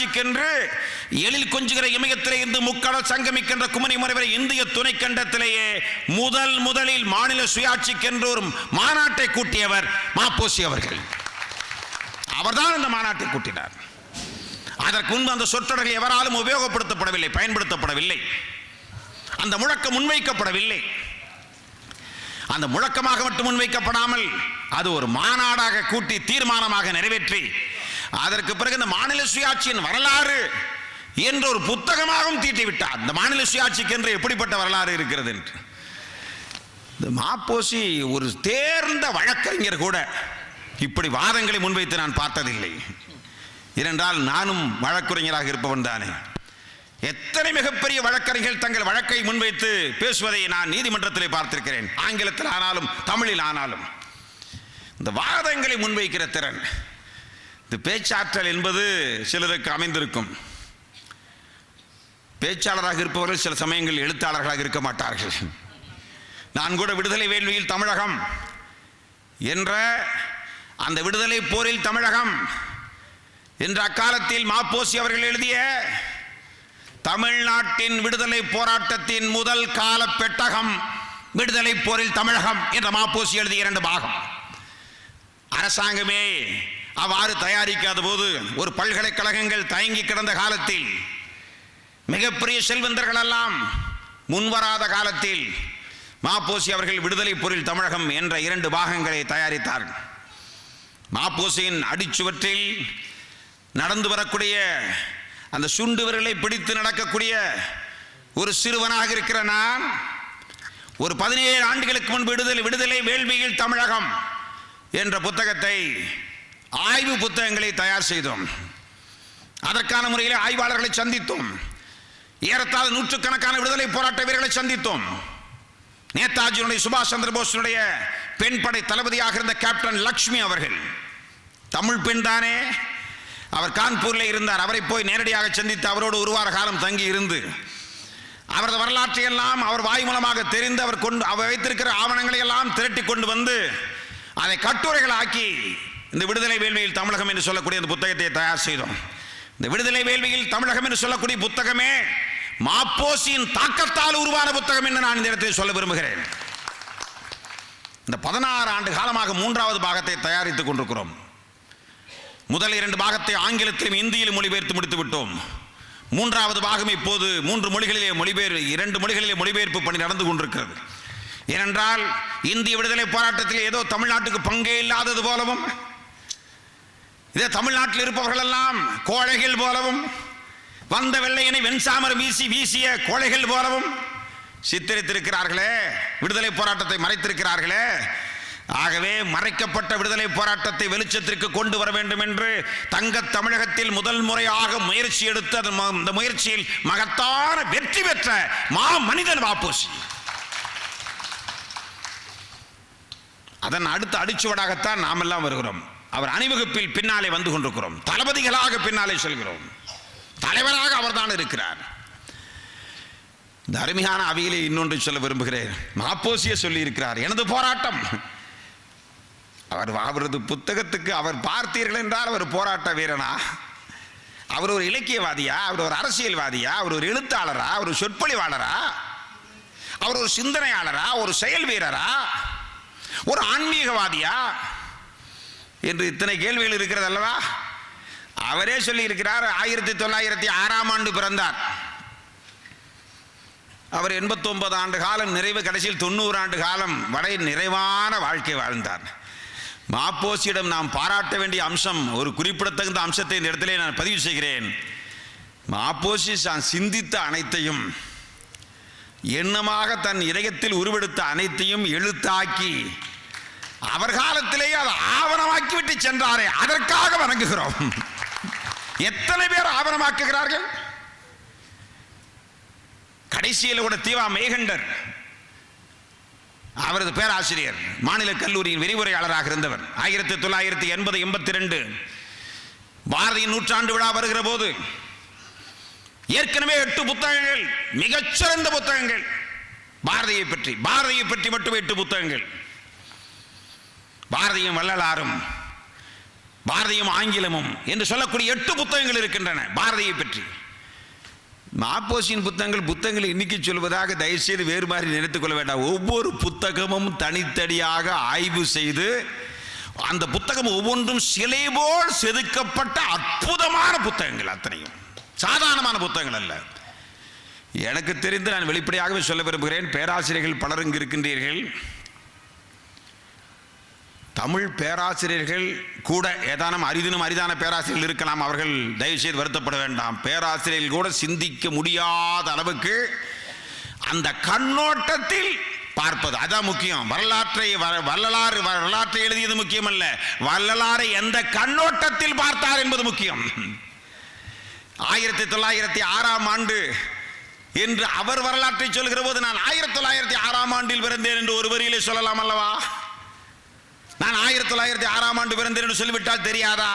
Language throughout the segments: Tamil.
சுயாட்சிக்கென்று எழில் கொஞ்சுகிற இமயத்திலே இருந்து முக்கடல் சங்கமிக்கின்ற குமரி முறைவரை இந்திய துணை கண்டத்திலேயே முதல் முதலில் மாநில சுயாட்சிக்கென்று ஒரு மாநாட்டை கூட்டியவர் மாப்போசி அவர்கள். அவர்தான் இந்த மாநாட்டை கூட்டினார். அதற்கு முன்பு அந்த சொற்றொடர்கள் எவராலும் உபயோகப்படுத்தப்படவில்லை பயன்படுத்தப்படவில்லை. அந்த முழக்கம் முன்வைக்கப்படவில்லை. அந்த முழக்கமாக மட்டும் முன்வைக்கப்படாமல் அது ஒரு மாநாடாக கூட்டி தீர்மானமாக நிறைவேற்றி அதற்கு பிறகு இந்த மாநில சுயாட்சியின் வரலாறு என்ற ஒரு புத்தகமாகவும் தீட்டிவிட்டார். இந்த மாநில சுயாட்சிக்கு என்று எப்படிப்பட்ட வரலாறு இருக்கிறது என்று. இந்த மாப்போசி ஒரு தேர்ந்த வழக்கறிஞர் கூட இப்படி வாதங்களை முன்வைத்து நான் பார்த்ததில்லை. ஏனென்றால் நானும் வழக்குரைஞராக இருப்பவன் தானே. எத்தனை மிகப்பெரிய வழக்கறிஞர்கள் தங்கள் வழக்கை முன்வைத்து பேசுவதை நான் நீதிமன்றத்தில் பார்த்திருக்கிறேன். ஆங்கிலத்தில் ஆனாலும் தமிழில் ஆனாலும். இந்த வாதங்களை முன்வைக்கிற திறன். இந்த பேச்சாற்றல் என்பது சிலருக்கு அமைந்திருக்கும். பேச்சாளராக இருப்பவர்கள் சில சமயங்கள் எழுத்தாளர்களாக இருக்க மாட்டார்கள். நான் கூட விடுதலை வேள்வியில் தமிழகம் என்ற அந்த விடுதலை போரில் தமிழகம் என்ற அக்காலத்தில் மாப்போசி அவர்கள் எழுதிய தமிழ்நாட்டின் விடுதலை போராட்டத்தின் முதல் கால பெட்டகம் விடுதலை போரில் தமிழகம் என்ற மாப்போசி எழுதிய இரண்டு பாகம். அரசாங்கமே அவ்வாறு தயாரிக்காத போது ஒரு பல்கலைக்கழகங்கள் தயங்கி கிடந்த காலத்தில் மிகப்பெரிய செல்வந்தர்கள் எல்லாம் முன்வராத காலத்தில் மாப்போசி அவர்கள் விடுதலை பொருள் தமிழகம் என்ற இரண்டு பாகங்களை தயாரித்தார்கள் மாப்போசியின் அடிச்சுவற்றில் நடந்து வரக்கூடிய அந்த சுண்டு விரலை பிடித்து நடக்கக்கூடிய ஒரு சிறுவனாக இருக்கிற நான் ஒரு பதினேழு ஆண்டுகளுக்கு முன்பு விடுதலை விடுதலை வேள்வியில் தமிழகம் என்ற புத்தகத்தை ஆய்வு புத்தகங்களை தயார் செய்தோம். அதற்கான முறையில் ஆய்வாளர்களை சந்தித்தோம். ஏறத்தாழ நூற்றுக்கணக்கான விடுதலை போராட்ட வீரர்களை சந்தித்தோம். நேதாஜியினுடைய சுபாஷ் சந்திர போஸுடைய பெண் படை தளபதியாக இருந்த கேப்டன் லக்ஷ்மி அவர்கள். தமிழ் பெண் தானே. அவர் கான்பூரில் இருந்தார். அவரை போய் நேரடியாக சந்தித்து அவரோடு ஒரு வார காலம் தங்கி இருந்து அவரது வரலாற்றை எல்லாம் அவர் வாய் மூலமாக தெரிந்து அவர் கொண்டு அவர் வைத்திருக்கிற ஆவணங்களை எல்லாம் திரட்டி கொண்டு வந்து அதை கட்டுரைகள் ஆக்கி இந்த விடுதலை வேள்வியில் தமிழகம் என்று சொல்லக்கூடிய அந்த புத்தகத்தை தயார் செய்தோம். இந்த விடுதலை வேள்வியில் தமிழகம் என்று சொல்லக்கூடிய புத்தகமே மாப்போசியின் தாக்கத்தால் உருவான புத்தகம் என்று நான் இந்த இடத்தில் சொல்ல விரும்புகிறேன். இந்த பதினாறு ஆண்டு காலமாக மூன்றாவது பாகத்தை தயாரித்துக் கொண்டிருக்கிறோம். முதல் இரண்டு பாகத்தை ஆங்கிலத்திலும் இந்தியிலும் மொழிபெயர்த்து முடித்து விட்டோம். மூன்றாவது பாகம் இப்போது மூன்று மொழிகளிலே மொழிபெயர் இரண்டு மொழிகளிலே மொழிபெயர்ப்பு பணி நடந்து கொண்டிருக்கிறது. ஏனென்றால் இந்திய விடுதலை போராட்டத்தில் ஏதோ தமிழ்நாட்டுக்கு பங்கே இல்லாதது போலவும் இதே தமிழ்நாட்டில் இருப்பவர்கள் எல்லாம் கோழைகள் போலவும் வந்த வெள்ளையனை வெண்சாமர் வீசி வீசிய கோழைகள் போலவும் சித்தரித்திருக்கிறார்களே விடுதலை போராட்டத்தை மறைத்திருக்கிறார்களே. ஆகவே மறைக்கப்பட்ட விடுதலை போராட்டத்தை வெளிச்சத்திற்கு கொண்டு வர வேண்டும் என்று தங்க தமிழகத்தில் முதல் முறையாக முயற்சி எடுத்து அந்த இந்த முயற்சியில் மகத்தான வெற்றி பெற்ற மா மனிதன் வாப்போசி அதன் அடுத்த அடிச்சுவடாகத்தான் நாமெல்லாம் வருகிறோம். அவர் அணிவகுப்பில் பின்னாலே வந்து கொண்டிருக்கிறோம். தளபதிகளாக பின்னாலே செல்கிறோம். தலைவராக அவர்தான் இருக்கிறார். இந்த அருமையான அவையிலே இன்னொன்று சொல்ல விரும்புகிறேன். மாப்போசிய சொல்லியிருக்கிறார். எனது போராட்டம். அவர் அவரது புத்தகத்துக்கு அவர் பார்த்தீர்கள் என்றால் அவர் போராட்ட வீரனா? அவர் ஒரு இலக்கியவாதியா? அவர் ஒரு அரசியல்வாதியா? அவர் ஒரு எழுத்தாளரா? ஒரு சொற்பொழிவாளரா? அவர் ஒரு சிந்தனையாளரா? ஒரு செயல் வீரரா? ஒரு ஆன்மீகவாதியா? என்று இத்தனை கேள்விகள் இருக்கிறது அல்லவா? அவரே சொல்லியிருக்கிறார் ஆயிரத்தி தொள்ளாயிரத்தி ஆறாம் ஆண்டு பிறந்தார். அவர் 89 ஆண்டு காலம் நிறைவு கடைசியில் தொண்ணூறு ஆண்டு காலம் வரை நிறைவான வாழ்க்கை வாழ்ந்தார். மாப்போசியிடம் நாம் பாராட்ட வேண்டிய அம்சம் ஒரு குறிப்பிடத்தகுந்த அம்சத்தை இந்த இடத்திலே நான் பதிவு செய்கிறேன். மாப்போசி தான் சிந்தித்த அனைத்தையும் எண்ணமாக தன் இதயத்தில் உருவெடுத்த அனைத்தையும் எழுத்தாக்கி அவர் காலத்திலேயே அதை ஆவணமாக்கிவிட்டு சென்றாரே அதற்காக வணங்குகிறோம். எத்தனை பேர் ஆவணமாக்குகிறார்கள்? கடைசியில் கூட தீவா மேகண்டர் அவரது பேராசிரியர் மாநில கல்லூரியின் விரிவுரையாளராக இருந்தவர். ஆயிரத்தி தொள்ளாயிரத்தி எண்பது எண்பத்தி ரெண்டு பாரதியின் நூற்றாண்டு விழா வருகிற போது ஏற்கனவே எட்டு புத்தகங்கள் மிகச்சிறந்த புத்தகங்கள் பாரதியை பற்றி பாரதியை பற்றி மட்டும் எட்டு புத்தகங்கள். பாரதியும் வள்ளலாரும் பாரதியும் ஆங்கிலமும் என்று சொல்லக்கூடிய எட்டு புத்தகங்கள் இருக்கின்றன பாரதியை பற்றி. மாப்போசியின் புத்தகங்கள் புத்தகங்கள் இன்னைக்கு சொல்வதாக தயவுசெய்து வேறு மாதிரி நினைத்துக்கொள்ள வேண்டாம். ஒவ்வொரு புத்தகமும் தனித்தனியாக ஆய்வு செய்து அந்த புத்தகம் ஒவ்வொன்றும் சிலை போல் செதுக்கப்பட்ட அற்புதமான புத்தகங்கள் அத்தனையும். சாதாரணமான புத்தகங்கள் அல்ல. எனக்கு தெரிந்து நான் வெளிப்படையாகவே சொல்ல விரும்புகிறேன். பேராசிரியர்கள் பலரும் இருக்கின்றீர்கள். தமிழ் பேராசிரியர்கள் கூட ஏதானும் அரிதினும் அரிதான பேராசிரியர்கள் இருக்கலாம். அவர்கள் தயவுசெய்து வருத்தப்பட வேண்டாம். பேராசிரியர்கள் கூட சிந்திக்க முடியாத அளவுக்கு அந்த கண்ணோட்டத்தில் பார்ப்பது. அதான் முக்கியம். வரலாற்றை வ- வள்ளலாறு வரலாற்றை எழுதியது முக்கியம் அல்ல வள்ளலாரை எந்த கண்ணோட்டத்தில் பார்த்தார் என்பது முக்கியம். ஆயிரத்தி தொள்ளாயிரத்தி ஆறாம் ஆண்டு என்று அவர் வரலாற்றை சொல்கிற போது நான் ஆயிரத்தி தொள்ளாயிரத்தி ஆறாம் ஆண்டில் பிறந்தேன் என்று ஒரு வரியிலே சொல்லலாம் அல்லவா? நான் ஆயிரத்தி தொள்ளாயிரத்தி ஆறாம் ஆண்டு பிறந்தேன் என்று சொல்லிவிட்டால் தெரியாதா?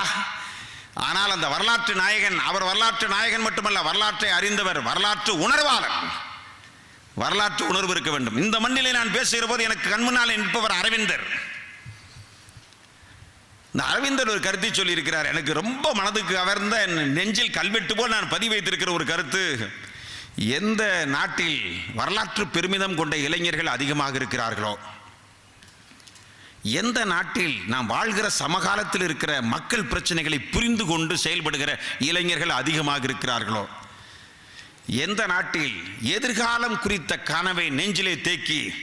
ஆனால் அந்த வரலாற்று நாயகன் அவர் வரலாற்று நாயகன் மட்டுமல்ல வரலாற்றை அறிந்தவர் வரலாற்று உணர்வாளர் வரலாற்று உணர்வு இருக்க வேண்டும். இந்த மண்ணிலே நான் பேசுகிற போது எனக்கு கண்முன்னால் நிற்பவர் அரவிந்தர். இந்த அரவிந்தர் ஒரு கருத்தை சொல்லியிருக்கிறார். எனக்கு ரொம்ப மனதுக்கு கவர்ந்த நெஞ்சில் கல்வெட்டு போல் நான் பதிவு வைத்திருக்கிற ஒரு கருத்து. எந்த நாட்டில் வரலாற்று பெருமிதம் கொண்ட இளைஞர்கள் அதிகமாக இருக்கிறார்களோ? எந்த நாட்டில் நாம் வாழ்கிற சமகாலத்தில் இருக்கிற மக்கள் பிரச்சனைகளை புரிந்து கொண்டு செயல்படுகிற இளைஞர்கள் அதிகமாக இருக்கிறார்களோ? எந்த நாட்டில் எதிர்காலம் குறித்த கனவை நெஞ்சிலே தேக்கி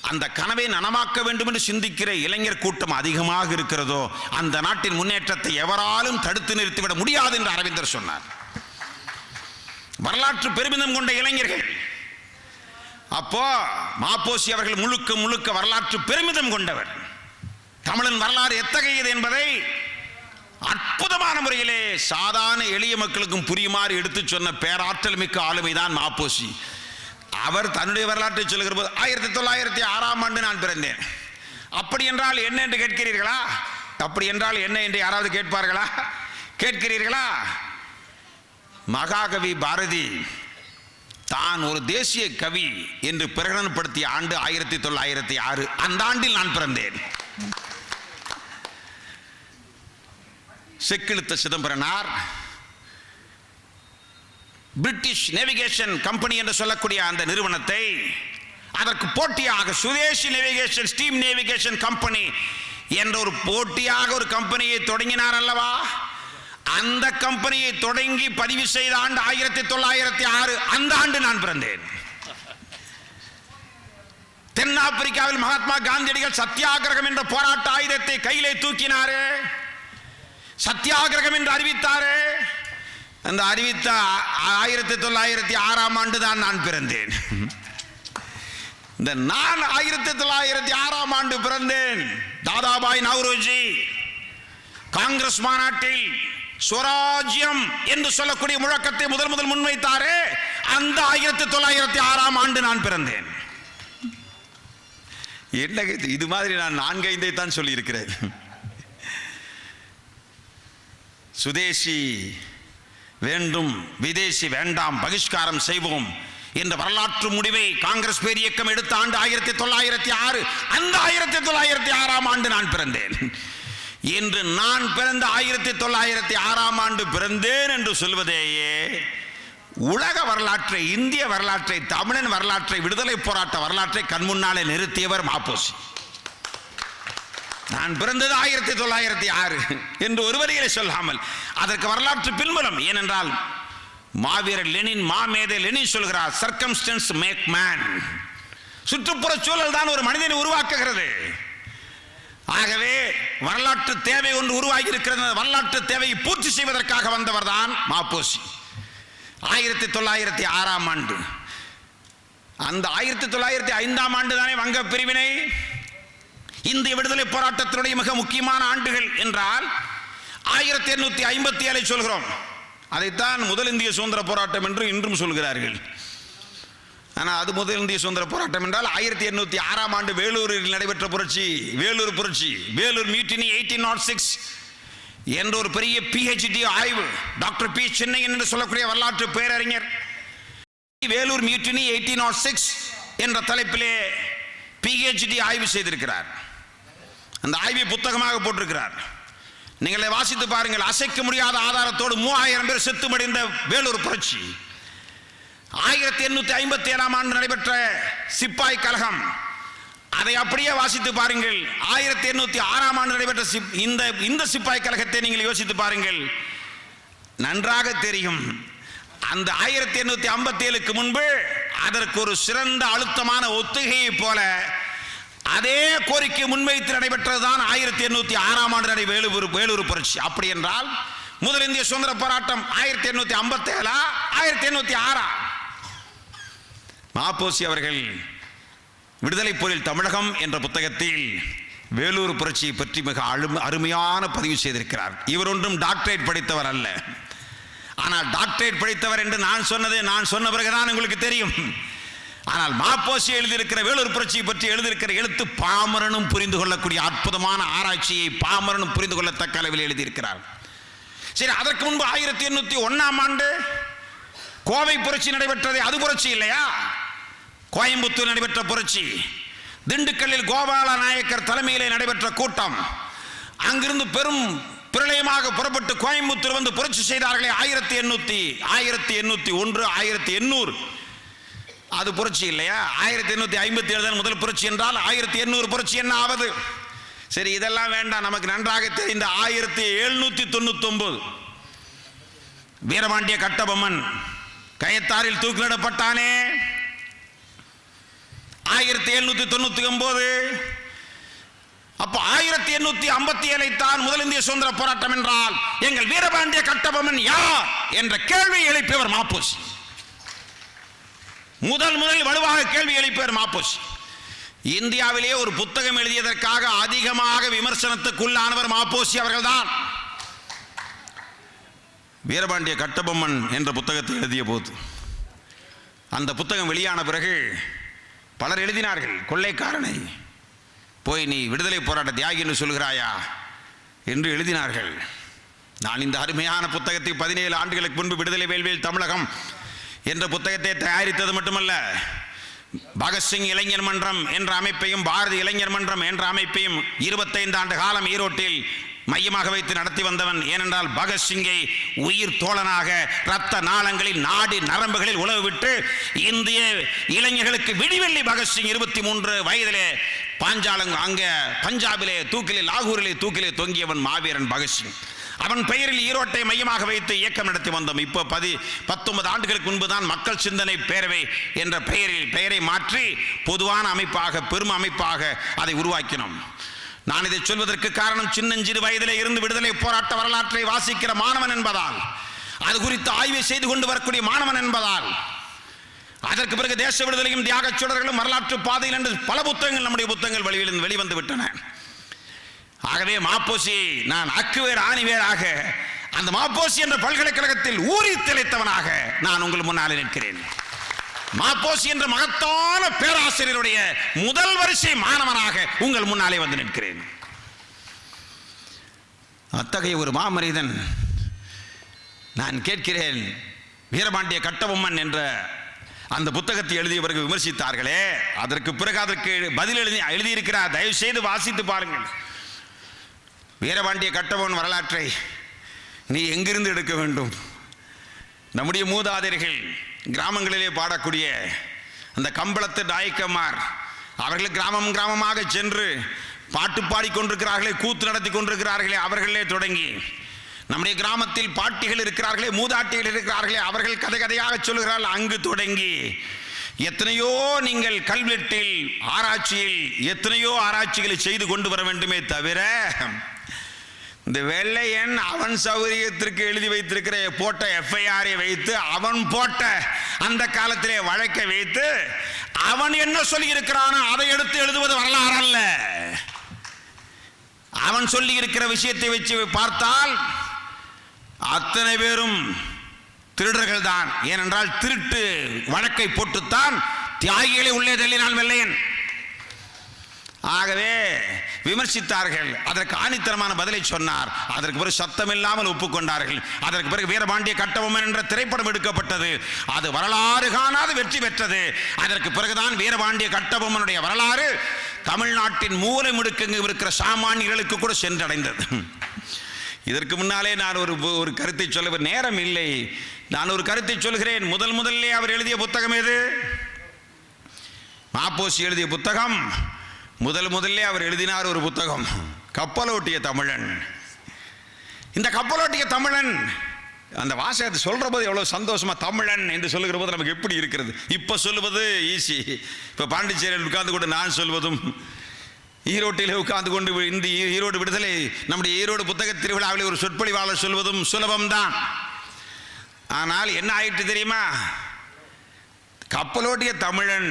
அந்த கனவை நனமாக்க வேண்டும் என்று சிந்திக்கிற இளைஞர் கூட்டம் அதிகமாக இருக்கிறதோ அந்த நாட்டின் முன்னேற்றத்தை எவராலும் தடுத்து நிறுத்திவிட முடியாது என்று அரவிந்தர் சொன்னார். வரலாற்று பெருமிதம் கொண்ட இளைஞர்கள். அப்போ மாப்போசி அவர்கள் முழுக்க முழுக்க வரலாற்று பெருமிதம் கொண்டவர். தமிழன் வரலாறு எத்தகையது என்பதை அற்புதமான முறையிலே சாதாரண எளிய மக்களுக்கும் புரியுமாறு எடுத்து சொன்ன பேராற்றல் மிக்க ஆளுமைதான் மாப்போசி. அவர் தன்னுடைய வரலாற்றை சொல்லுகிற போது ஆயிரத்தி தொள்ளாயிரத்தி ஆறாம் ஆண்டு நான் பிறந்தேன். அப்படி என்றால் என்ன என்று கேட்கிறீர்களா? அப்படி என்றால் என்ன என்று யாராவது கேட்பார்களா? கேட்கிறீர்களா? மகாகவி பாரதி தான் ஒரு தேசிய கவி என்று பிரகடனப்படுத்திய ஆண்டு ஆயிரத்தி தொள்ளாயிரத்தி ஆறு. அந்த ஆண்டில் நான் பிறந்தேன். செக்கிழுத்த சிதம்பரனார். பிரிட்டிஷ் நேவிகேஷன் கம்பெனி என்று சொல்லக்கூடிய அந்த நிறுவனத்தை அதற்கு போட்டியாக Swadeshi navigation steam navigation company என்ற ஒரு போட்டியாக ஒரு கம்பெனியை தொடங்கினார் அல்லவா? அந்த கம்பெனியை தொடங்கி பதிவு செய்த ஆண்டு ஆயிரத்தி தொள்ளாயிரத்தி ஆறு அந்த ஆண்டு நான் பிறந்தேன். தென்னாப்பிரிக்காவில் மகாத்மா காந்தியடிகள் சத்தியாகிரகம் என்ற போராட்ட ஆயுதத்தை கையிலே தூக்கினாரே. சத்தியாகிரகம் என்று அறிவித்தாரே. அந்த அறிவித்த ஆயிரத்தி தொள்ளாயிரத்தி ஆறாம் ஆண்டு தான் நான் பிறந்தேன். இந்த நான் ஆயிரத்தி தொள்ளாயிரத்தி ஆறாம் ஆண்டு பிறந்தேன். தாதாபாய் நவ்ரோஜி காங்கிரஸ் மாநாட்டில் சுவராஜ்யம் என்று சொல்லக்கூடிய முழக்கத்தை முதல் முதல் முன்வைத்தாரே அந்த ஆயிரத்தி தொள்ளாயிரத்தி ஆறாம் ஆண்டு நான் பிறந்தேன். என்ன இது? மாதிரி நான் நான்கைந்தை தான் சொல்லியிருக்கிறேன். சுதேசி வேண்டும் விதேசி வேண்டாம் பகிஷ்காரம் செய்வோம் என்ற வரலாற்று முடிவை காங்கிரஸ் பேர் இயக்கம் எடுத்த ஆண்டு ஆயிரத்தி தொள்ளாயிரத்தி ஆறு அந்த ஆயிரத்தி தொள்ளாயிரத்தி ஆறாம் ஆண்டு நான் பிறந்தேன். என்று நான் பிறந்த ஆயிரத்தி தொள்ளாயிரத்தி ஆறாம் ஆண்டு பிறந்தேன் என்று சொல்வதேயே உலக வரலாற்றை இந்திய வரலாற்றை தமிழன் வரலாற்றை விடுதலை போராட்ட வரலாற்றை கண்முன்னாலே நிறுத்தியவர் மாப்போசி. நான் பிறந்தது ஆயிரத்தி தொள்ளாயிரத்தி ஆறு என்று ஒரு வரியிலே சொல்லாமல் அதற்கு வரலாற்று பின்புலம் ஏனென்றால் மாவீரர் லெனின் மாமேதை லெனின் சொல்கிறார் சர்க்கம்ஸ்டன்ஸ் மேக் மேன் சுற்றுப்புற சூழல் தான் ஒரு மனிதனை உருவாக்குகிறது. ஆகவே வரலாற்று தேவை ஒன்று உருவாகி இருக்கிறது வரலாற்று தேவையை பூர்த்தி செய்வதற்காக வந்தவர் தான் மாப்போசி. ஆயிரத்தி தொள்ளாயிரத்தி ஆறாம் ஆண்டு. அந்த ஆயிரத்தி தொள்ளாயிரத்தி ஐந்தாம் ஆண்டு தானே வங்க பிரிவினை இந்திய விடுதலை போராட்டத்தினுடைய மிக முக்கியமான ஆண்டுகள் என்றால் ஆயிரத்தி எண்ணூத்தி ஐம்பத்தி ஏழை சொல்கிறோம். அதைத்தான் முதல் இந்திய சுதந்திர போராட்டம் என்று இன்றும் சொல்கிறார்கள். ஆனால் அது முதல் இந்திய சுதந்திர போராட்டம் என்றால் ஆயிரத்தி எண்ணூத்தி ஆறாம் ஆண்டு வேலூரில் நடைபெற்ற புரட்சி வேலூர் புரட்சி Vellore mutiny eighteen nought six என்ற ஒரு பெரிய பிஹெச்டி ஆய்வு டாக்டர் பி சென்னையன் என்று சொல்லக்கூடிய வரலாற்று பேரறிஞர். Vellore mutiny eighteen nought six என்ற தலைப்பிலே பிஹெச்டி ஆய்வு செய்திருக்கிறார். அந்த ஆய்வை புத்தகமாக போட்டிருக்கிறார். நீங்களே வாசித்து பாருங்கள். அசைக்க முடியாத ஆதாரத்தோடு மூவாயிரம் பேர் செத்து மடிந்த வேலூர் புரட்சி. ஆயிரத்தி எண்ணூற்றி ஐம்பத்தி ஏழாம் ஆண்டு நடைபெற்ற சிப்பாய் கழகம் அதை அப்படியே வாசித்து பாருங்கள். ஆயிரத்தி எண்ணூத்தி ஆறாம் ஆண்டு நடைபெற்ற சிப்- இந்த இந்த சிப்பாய் கழகத்தை நீங்கள் யோசித்து பாருங்கள். நன்றாக தெரியும். அந்த ஆயிரத்தி எண்ணூத்தி ஐம்பத்தி ஏழுக்கு முன்பு அதற்கு ஒரு சிறந்த அழுத்தமான ஒத்துகையைப் போல அதே கோரிக்கை முன்வைத்து நடைபெற்றதுதான் ஆயிரத்தி எண்ணூற்றி ஆறாம் ஆண்டு நடை வேலூர் வேலூர் புரட்சி. அப்படி என்றால் முதல் இந்திய சுதந்திர போராட்டம் ஆயிரத்தி எண்ணூற்றி ஐம்பத்தேழா ஆயிரத்தி எண்ணூற்றி ஆறா? மாப்போசி அவர்கள் விடுதலை போரில் தமிழகம் என்ற புத்தகத்தில் வேலூர் புரட்சியை பற்றி மிக அழும அருமையான பதிவு செய்திருக்கிறார். இவர் ஒன்றும் டாக்டரேட் படித்தவர் அல்ல. ஆனால் டாக்டரேட் படித்தவர் என்று நான் சொன்னது நான் சொன்ன பிறகுதான் உங்களுக்கு தெரியும். ஆனால் மாப்போசி எழுதியிருக்கிற வேலூர் புரட்சியை பற்றி எழுதியிருக்கிற எழுத்து பாமரனும் புரிந்து கொள்ளக்கூடிய அற்புதமான ஆராய்ச்சியை பாமரனும் புரிந்து கொள்ளத்தக்க அளவில் எழுதியிருக்கிறார். சரி அதற்கு முன்பு ஆயிரத்தி எண்ணூத்தி ஒன்னாம் ஆண்டு கோவை புரட்சி நடைபெற்றது. அது புரட்சி இல்லையா? கோயம்புத்தூர் நடைபெற்ற புரட்சி. திண்டுக்கல்லில் கோபால நாயக்கர் தலைமையிலே நடைபெற்ற கூட்டம். அங்கிருந்து பெரும் பிரளயமாக புறப்பட்டு கோயம்புத்தூர் வந்து புரட்சி செய்தார்களே ஆயிரத்தி எண்ணூத்தி ஆயிரத்தி எண்ணூத்தி ஒன்று ஆயிரத்தி எண்ணூறு. அது புரட்சி இல்லையா? ஆயிரத்தி எண்ணூத்தி ஐம்பத்தி ஏழு தான் முதல் புரட்சி என்றால் ஆயிரத்தி எண்ணூறு புரட்சி என்ன ஆவது? சரி இதெல்லாம் வேண்டாம். நமக்கு நன்றாக தெரிந்த ஆயிரத்தி எழுநூத்தி தொண்ணூத்தொன்பது வீரபாண்டிய கட்டபொம்மன் கயத்தாரில் தூக்கிலிடப்பட்டானே. ஆயிரத்தி எழுநூத்தி தொண்ணூத்தி ஒன்பது அப்போ ஆயிரத்தி எண்ணூத்தி ஐம்பத்தி ஏழை தான் முதல் இந்திய சுதந்திர போராட்டம் என்றால் எங்கள் வீரபாண்டிய கட்டபொம்மன் யார்? என்ற கேள்வி எழுப்பியவர் மாப்போசி. முதல் முதல் வலுவாக கேள்வி எழுப்பியவர் மாப்போசி இந்தியாவிலேயே ஒரு புத்தகம் எழுதியதற்காக அதிகமாக விமர்சனத்துக்குள்ளானவர் மாப்போசி அவர்கள்தான். வீரபாண்டிய கட்டபொம்மன் என்ற புத்தகத்தை எழுதிய போது அந்த புத்தகம் வெளியான பிறகு பலர் எழுதினார்கள் கொள்ளைக்காரனை போய் நீ விடுதலை போராட்ட தியாகி என்று சொல்கிறாயா? என்று எழுதினார்கள். நான் இந்த அருமையான புத்தகத்தை பதினேழு ஆண்டுகளுக்கு முன்பு விடுதலை வேள்வியில் தமிழகம் என்ற புத்தகத்தை தயாரித்தது மட்டுமல்ல. பகத்சிங் இளைஞர் மன்றம் என்ற அமைப்பையும் பாரதி இளைஞர் மன்றம் என்ற அமைப்பையும் இருபத்தைந்து ஆண்டு காலம் ஈரோட்டில் மையமாக வைத்து நடத்தி வந்தவன். ஏனென்றால் பகத்சிங்கை உயிர் தோழனாக ரத்த நாளங்களில் நாடி நரம்புகளில் உழவு விட்டு இந்திய இளைஞர்களுக்கு விடிவெள்ளி பகத்சிங் இருபத்தி மூன்று வயதிலே பாஞ்சாலங் அங்கே பஞ்சாபிலே தூக்கிலே லாகூரிலே தூக்கிலே தொங்கியவன் மாவீரன் பகத்சிங். அவன் பெயரில் ஈரோட்டை மையமாக வைத்து இயக்கம் நடத்தி வந்தோம். இப்போ பதி பத்தொன்பது ஆண்டுகளுக்கு முன்பு தான் மக்கள் சிந்தனை பேரவை என்ற பெயரில் பெயரை மாற்றி பொதுவான அமைப்பாக பெரும் அமைப்பாக அதை உருவாக்கினோம். நான் இதை சொல்வதற்கு காரணம் சின்னஞ்சிறு வயதிலே இருந்து விடுதலை போராட்ட வரலாற்றை வாசிக்கிற மாணவன் என்பதால் அது குறித்து ஆய்வை செய்து கொண்டு வரக்கூடிய மாணவன் என்பதால் அதற்கு பிறகு தேச விடுதலையும் தியாகச் சுடர்களும் வரலாற்று பாதையில் என்று பல புத்தகங்கள் நம்முடைய புத்தகங்கள் வெளியில் வெளிவந்து விட்டன ஆகவே மாப்போசி நான் அக்குவேர் ஆணிவேராக அந்த மாப்போசி என்ற பல்கலைக்கழகத்தில் ஊறி திளைத்தவனாக நான் உங்கள் முன்னாலே நிற்கிறேன். மாப்போசி என்ற மகத்தான பேராசிரியருடைய முதல் வரிசை மாணவனாக உங்கள் முன்னாலே வந்து நிற்கிறேன். அத்தகைய ஒரு மாமனிதன் நான் கேட்கிறேன் வீரபாண்டிய கட்டபொம்மன் என்ற அந்த புத்தகத்தை எழுதியவர்கள் விமர்சித்தார்களே அதற்கு பிறகு அதற்கு பதில் எழுதி எழுதியிருக்கிறார். தயவு செய்து வாசித்து பாருங்கள். வீரபாண்டிய கட்டபொன் வரலாற்றை நீ எங்கிருந்து எடுக்க வேண்டும்? நம்முடைய மூதாதையர்கள் கிராமங்களிலே பாடக்கூடிய அந்த கம்பளத்து நாயக்கமார் அவர்கள் கிராமம் கிராமமாக சென்று பாட்டு பாடிக்கொண்டிருக்கிறார்களே கூத்து நடத்தி கொண்டிருக்கிறார்களே அவர்களே தொடங்கி நம்முடைய கிராமத்தில் பாட்டிகள் இருக்கிறார்களே மூதாட்டிகள் இருக்கிறார்களே அவர்கள் கதை கதையாக சொல்கிறார்கள் அங்கு தொடங்கி எத்தனையோ நீங்கள் கல்வெட்டில் ஆராய்ச்சியில் எத்தனையோ ஆராய்ச்சிகளை செய்து கொண்டு வர வேண்டுமே தவிர இந்த வெள்ளையன் அவன் சௌகரியத்திற்கு எழுதி வைத்திருக்கிற போட்ட எஃப்ஐஆரை வைத்து அவன் போட்ட அந்த காலத்திலே வழக்கை வைத்து அவன் என்ன சொல்லியிருக்கிறானோ அதை எடுத்து எழுதுவது வரலாறு அல்ல. அவன் சொல்லி இருக்கிற விஷயத்தை வச்சு பார்த்தால் அத்தனை பேரும் திருடர்கள் தான். ஏனென்றால் திருட்டு வழக்கை போட்டுத்தான் தியாகிகளை உள்ளே தள்ளினான் வெள்ளையன் ஆகவே விமர்சித்தார்கள். அதற்கு ஆணித்தரமான பதிலை சொன்னார். அதற்கு பிறகு சத்தமில்லாமல் ஒப்புக்கொண்டார்கள். அதற்கு பிறகு வீரபாண்டிய கட்டபொம்மன் என்ற திரைப்படம் எடுக்கப்பட்டது. அது வரலாறு காணாது வெற்றி பெற்றது. அதற்கு பிறகுதான் வீரபாண்டிய கட்டபொம்மனுடைய வரலாறு தமிழ்நாட்டின் மூலை முடுக்கெங்கு இருக்கிற சாமானியர்களுக்கு கூட சென்றடைந்தது. இதற்கு முன்னாலே நான் ஒரு ஒரு கருத்தை சொல்ல நேரம் இல்லை. நான் ஒரு கருத்தை சொல்கிறேன். முதல் முதல்லே அவர் எழுதிய புத்தகம் எது? மாப்போசி எழுதிய புத்தகம். முதல் முதல்லே அவர் எழுதினார் ஒரு புத்தகம். கப்பலோட்டிய தமிழன். இந்த கப்பலோட்டிய தமிழன் அந்த வாசகத்தை சொல்கிற போது எவ்வளோ சந்தோஷமா தமிழன் என்று சொல்லுகிற போது நமக்கு எப்படி இருக்கிறது? இப்போ சொல்லுவது ஈஸி இப்போ பாண்டிச்சேரியில் உட்கார்ந்து கொண்டு நான் சொல்வதும் ஈரோட்டில் உட்கார்ந்து கொண்டு இந்த ஈரோடு விடுதலை நம்முடைய ஈரோடு புத்தக திருவிழாவில் ஒரு சொற்பொழிவாளர் சொல்வதும் சுலபம்தான். ஆனால் என்ன ஆயிட்டு தெரியுமா? கப்பலோட்டிய தமிழன்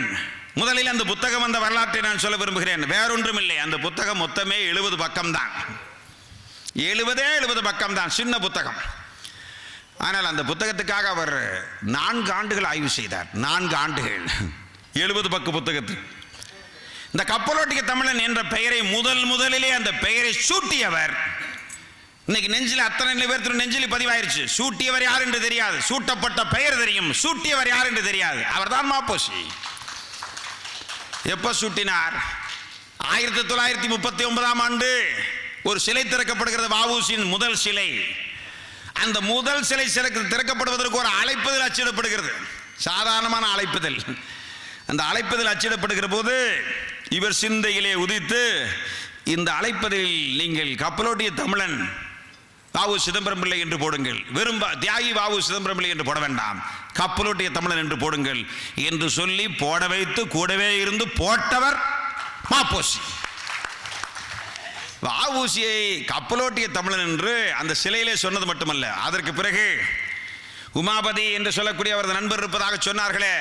முதலில் அந்த புத்தகம் வந்த வரலாற்றை நான் சொல்ல விரும்புகிறேன். வேறொன்றும் இல்லை அந்த புத்தகம் மொத்தமே எழுபது பக்கம்தான். எழுபதே எழுபது பக்கம்தான். சின்ன புத்தகம். ஆனால் அந்த புத்தகத்துக்காக அவர் நான்கு ஆண்டுகள் ஆய்வு செய்தார். நான்கு ஆண்டுகள். எழுபது பக்க புத்தகத்தில் இந்த கப்பலோட்டிய தமிழன் என்ற பெயரை முதல் முதலிலே அந்த பெயரை சூட்டியவர். இன்னைக்கு நெஞ்சில் அத்தனை பேர் நெஞ்சில் பதிவாயிருச்சு. சூட்டியவர் யார் என்று தெரியாது. சூட்டப்பட்ட பெயர் தெரியும். சூட்டியவர் யார் என்று தெரியாது. அவர்தான் மாப்போசி. எப்போ சூட்டினார்? ஆயிரத்தி தொள்ளாயிரத்தி முப்பத்தி ஒன்பதாம் ஆண்டு ஒரு சிலை திறக்கப்படுகிறது வாவூசின் முதல் சிலை. அந்த முதல் சிலை சிறக்கு திறக்கப்படுவதற்கு ஒரு அழைப்புதல் அச்சிடப்படுகிறது. சாதாரணமான அழைப்புதல். அந்த அழைப்பதில் அச்சிடப்படுகிற போது இவர் சிந்தையிலே உதித்து இந்த அழைப்பதில் நீங்கள் கப்பலோட்டிய தமிழன் வாவு சிதம்பரம் பிள்ளை என்று போடுங்கள். வெறும் தியாகி வாவு சிதம்பரம் பிள்ளை என்று போட வேண்டாம். கப்பலோட்டிய தமிழன் என்று போடுங்கள். என்று சொல்லி போட வைத்து கூடவே இருந்து போட்டவர் மாப்போசி. வாவூசியை கப்பலோட்டிய தமிழன் என்று அந்த சிலையிலே சொன்னது மட்டுமல்ல. அதற்கு பிறகு உமாபதி என்று சொல்லக்கூடிய அவரது நண்பர் இருப்பதாக சொன்னார்களே.